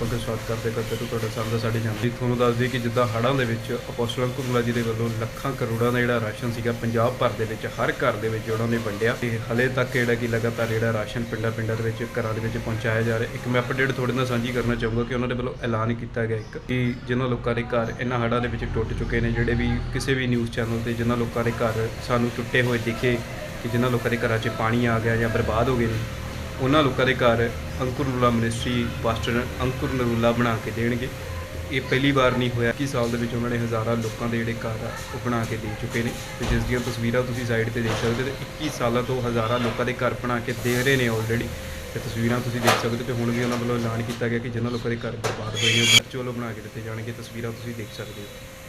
ਆਪਾਂ ਸਵਾਗਤ ਕਰਦੇ ਕਰਦੇ ਤੋਂ ਤੁਹਾਡਾ ਸਾਰਿਆਂ ਦਾ ਸਾਡੇ ਜਾਂਦੇ ਤੁਹਾਨੂੰ ਦੱਸ ਦਈਏ ਕਿ ਜਿੱਦਾਂ ਹੜ੍ਹਾਂ ਦੇ ਵਿੱਚ ਅਪੋਸਟਲ ਕੁਰਮਲਾ ਜੀ ਦੇ ਵੱਲੋਂ ਲੱਖਾਂ ਕਰੋੜਾਂ ਦਾ ਜਿਹੜਾ ਰਾਸ਼ਨ ਸੀਗਾ ਪੰਜਾਬ ਭਰ ਦੇ ਵਿੱਚ, ਹਰ ਘਰ ਦੇ ਵਿੱਚ ਉਹਨਾਂ ਨੇ ਵੰਡਿਆ। ਤੇ ਹਲੇ ਤੱਕ ਜਿਹੜਾ ਕਿ ਲਗਾਤਾਰ ਜਿਹੜਾ ਰਾਸ਼ਨ ਪਿੰਡਾਂ ਪਿੰਡਾਂ ਦੇ ਵਿੱਚ ਘਰਾਂ ਦੇ ਵਿੱਚ ਪਹੁੰਚਾਇਆ ਜਾ ਰਿਹਾ। ਇੱਕ ਮੈਂ ਅਪਡੇਟ ਤੁਹਾਡੇ ਨਾਲ ਸਾਂਝੀ ਕਰਨਾ ਚਾਹੂੰਗਾ ਕਿ ਉਹਨਾਂ ਦੇ ਵੱਲੋਂ ਐਲਾਨ ਕੀਤਾ ਗਿਆ ਇੱਕ, ਕਿ ਜਿਨ੍ਹਾਂ ਲੋਕਾਂ ਦੇ ਘਰ ਇਹਨਾਂ ਹੜ੍ਹਾਂ ਦੇ ਵਿੱਚ ਟੁੱਟ ਚੁੱਕੇ ਨੇ, ਜਿਹੜੇ ਵੀ ਕਿਸੇ ਵੀ ਨਿਊਜ਼ ਚੈਨਲ ਤੇ ਜਿਨ੍ਹਾਂ ਲੋਕਾਂ ਦੇ ਘਰ ਸਾਨੂੰ ਟੁੱਟੇ ਹੋਏ ਦਿਖੇ, ਕਿ ਜਿਨ੍ਹਾਂ ਲੋਕਾਂ ਦੇ ਘਰਾਂ 'ਚ ਪਾਣੀ ਆ ਗਿਆ ਜਾਂ ਬਰਬਾਦ ਹੋ ਗਏ ਨੇ ਉਹਨਾਂ ਲੋਕਾਂ ਦੇ ਘਰ ਅੰਕੁਰ ਨਰੂਲਾ ਮਿਨਿਸਟਰੀ ਪਾਸਟਰ ਅੰਕੁਰ ਨਰੂਲਾ ਬਣਾ ਕੇ ਦੇਣਗੇ। ਇਹ ਪਹਿਲੀ ਵਾਰ ਨਹੀਂ ਹੋਇਆ। ਕਿ ਸਾਲ ਦੇ ਵਿੱਚ ਉਹਨਾਂ ਨੇ ਹਜ਼ਾਰਾਂ ਲੋਕਾਂ ਦੇ ਜਿਹੜੇ ਘਰ ਆ, ਉਹ ਬਣਾ ਕੇ ਦੇ ਚੁੱਕੇ ਨੇ। ਤੇ ਜਿਸ ਦੀਆਂ ਤਸਵੀਰਾਂ ਤੁਸੀਂ ਸਾਈਡ ਤੇ ਦੇਖ ਸਕਦੇ ਹੋ ਤੇ 21 ਸਾਲਾਂ ਤੋਂ ਹਜ਼ਾਰਾਂ ਲੋਕਾਂ ਦੇ ਘਰ ਬਣਾ ਕੇ ਦੇ ਰਹੇ ਨੇ ਆਲਰੇਡੀ ਤੇ ਤਸਵੀਰਾਂ ਤੁਸੀਂ ਦੇਖ ਸਕਦੇ ਹੋ ਤੇ ਹੁਣ ਵੀ ਉਹਨਾਂ ਵੱਲੋਂ ਐਲਾਨ ਕੀਤਾ ਗਿਆ ਕਿ ਜਿਨ੍ਹਾਂ ਲੋਕਾਂ ਦੇ ਘਰ ਬਰਬਾਦ ਹੋਏ ਨੇ, ਉਹ ਬੱਚੇ ਵੱਲੋਂ ਬਣਾ ਕੇ ਦਿੱਤੇ ਜਾਣਗੇ। ਤਸਵੀਰਾਂ ਤੁਸੀਂ ਦੇਖ ਸਕਦੇ ਹੋ।